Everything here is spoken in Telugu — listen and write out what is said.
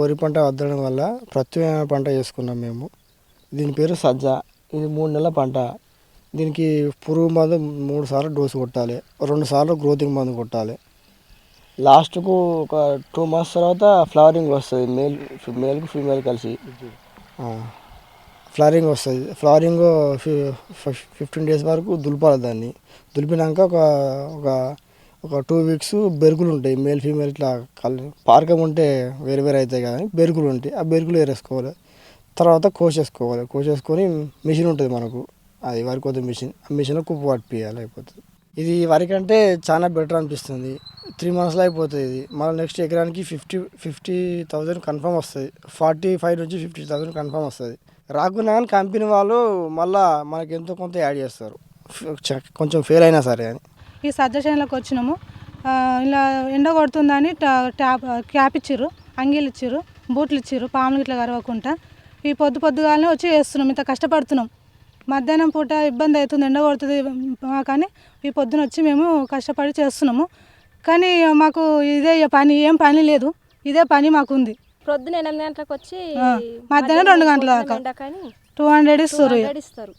వరి పంట వద్దడం వల్ల ప్రత్యేకమైన పంట చేసుకున్నాం మేము. దీని పేరు సజ్జ. ఇది మూడు నెలల పంట. దీనికి పురుగు మందు మూడు సార్లు డోసు కొట్టాలి. రెండు సార్లు గ్రోతింగ్ మందు కొట్టాలి. లాస్ట్కు ఒక టూ మంత్స్ తర్వాత ఫ్లవరింగ్ వస్తుంది. మేల్ మేల్కి ఫీమేల్ కలిసి. ఫ్లవరింగ్ వస్తుంది. ఫ్లవరింగ్ ఫిఫ్టీన్ డేస్ వరకు దులపాలి దాన్ని. దులిపినాక ఒక ఒక ఒక టూ వీక్స్ బెరుకులు ఉంటాయి మేల్ ఫీమేల్ ఇట్లా కల్ పార్కం ఉంటే వేరు వేరు అవుతాయి కానీ బెరుకులు ఉంటాయి ఆ బెరుకులు ఏరేసుకోవాలి. తర్వాత కోసేసుకోవాలి కోసేసుకొని మిషన్ ఉంటుంది మనకు అది వరి కొద్ది మిషన్ ఆ మిషన్లో కుప్పు పట్టియాలి అయిపోతుంది. ఇది వరి కంటే చాలా బెటర్ అనిపిస్తుంది. త్రీ మంత్స్లో అయిపోతుంది ఇది. మళ్ళీ నెక్స్ట్ ఎకరానికి ఫిఫ్టీ ఫిఫ్టీ థౌజండ్ కన్ఫర్మ్ వస్తుంది. ఫార్టీ ఫైవ్ నుంచి ఫిఫ్టీ థౌజండ్ కన్ఫర్మ్ వస్తుంది. రాకున్నా కానీ కంపెనీ వాళ్ళు మళ్ళీ మనకి ఎంతో కొంత యాడ్ చేస్తారు. చ- కొంచెం ఫెయిల్ అయినా సరే అని. ఈ సజ్జ చేనులకు వచ్చినాము ఇలా ఎండ కొడుతుందని ట్యాప్ క్యాప్ ఇచ్చిర్రు అంగీలు ఇచ్చిర్రు బూట్లు ఇచ్చిర్రు పాములు ఇట్లా కరవకుండా. ఈ పొద్దు పొద్దుగాలనే వచ్చి వేస్తున్నాం ఇంత కష్టపడుతున్నాం. మధ్యాహ్నం పూట ఇబ్బంది అవుతుంది ఎండ కొడుతుంది కానీ ఈ పొద్దున వచ్చి మేము కష్టపడి చేస్తున్నాము. కానీ మాకు ఇదే పని ఏం పని లేదు ఇదే పని మాకుంది. ప్రొద్దున ఎనిమిది గంటలకు వచ్చి మధ్యాహ్నం రెండు గంటల దాకా. టూ హండ్రెడ్ ఇస్తారు.